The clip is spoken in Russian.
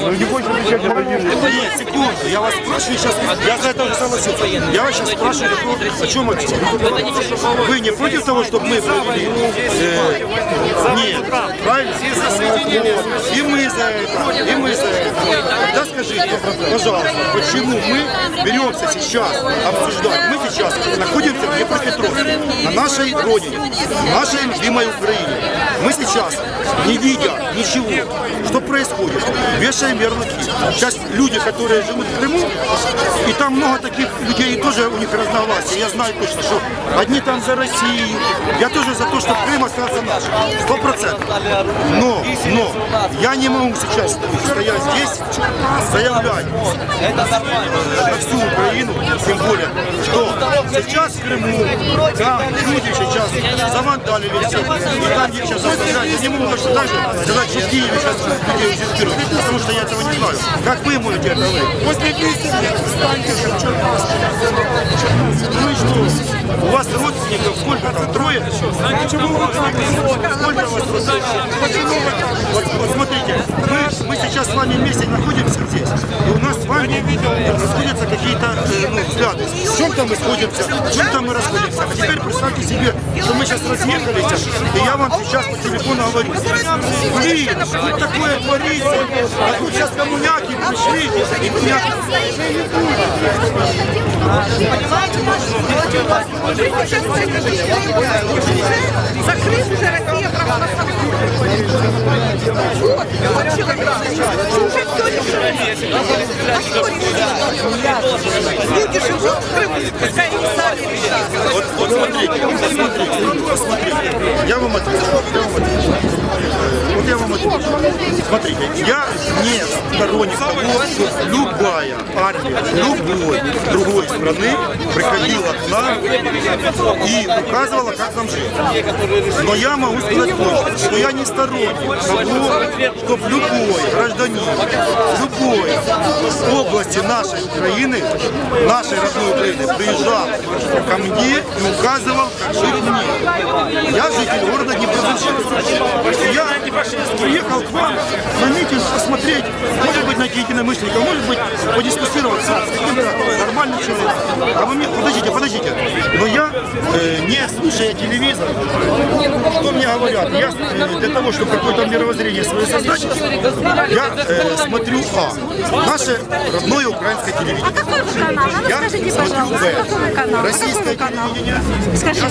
Ну не больше отвечать. Это нет, секунду, я вас спрашиваю сейчас, я за это уже согласился. Я вас сейчас спрашиваю, о чем это? Вы не против того, чтобы мы провели? э, нет, правильно? И мы за это, и мы за это. Пожалуйста, почему мы беремся сейчас обсуждать? Мы сейчас находимся в Днепропетровске, на нашей родине, в нашей любимой Украине. Мы сейчас, не видя ничего, что происходит, вешаем ярлыки. Сейчас люди, которые живут в Крыму, и там много таких людей, тоже у них разногласия. Я знаю точно, что одни там за Россию, я тоже за то, чтобы Крым остался наш. Сто процентов. Но, но, я не могу сейчас стоять здесь, заявлять на всю Украину, тем более, что сейчас в Крыму, там люди сейчас завандалили все, и там их сейчас оставляют. Я не могу даже даже сказать, что в Киеве сейчас людей узурпируют, потому что я этого не знаю. Как вы можете это говорить? После песни встаньте, Ну и что? У вас родственников сколько там? Трое? Почему вы Сколько у вас родственников? Смотрите, мы, мы сейчас с вами вместе находимся здесь, и у нас с вами расходятся какие-то э, ну, взгляды. В чем-то мы сходимся, в чем-то мы расходимся. А теперь представьте себе, что мы сейчас разъехались, и я вам сейчас по телефону говорю, блин, что такое творится? А тут сейчас коммуняки пришли, и коммуняки Закрыт уже Россия Вот, вот человек. Уже все решено. Люди живут в Крыму, пускай они сами решат. Вот, вот смотрите, смотрите, смотрите. Я вам отвечу. Я вам отвечу. Вот я вам отвечу. Смотрите, я не сторонник того, что любая армия любой другой страны приходила к нам и указывала, как нам жить. Но я могу сказать точно, что я не сторонник того, чтобы любой гражданин любой области нашей Украины, нашей родной Украины, приезжал ко мне и указывал, как жить мне. Я житель города Днепродзержинска. Я приехал к вам на митинг посмотреть, может быть, найти единомышленников, может быть, подискуссировать с каким-то нормальным человеком. А вы мне, подождите, подождите. Но я, э, не слушая телевизор, что мне говорят, я э, для того, чтобы какое-то мировоззрение свое создать, я э, смотрю А. Наше родное украинское телевидение. Какой вы канал? А ну Я скажите, смотрю пожалуйста, Б. какой вы канал? Российское Какой вы канал? телевидение. Скажите,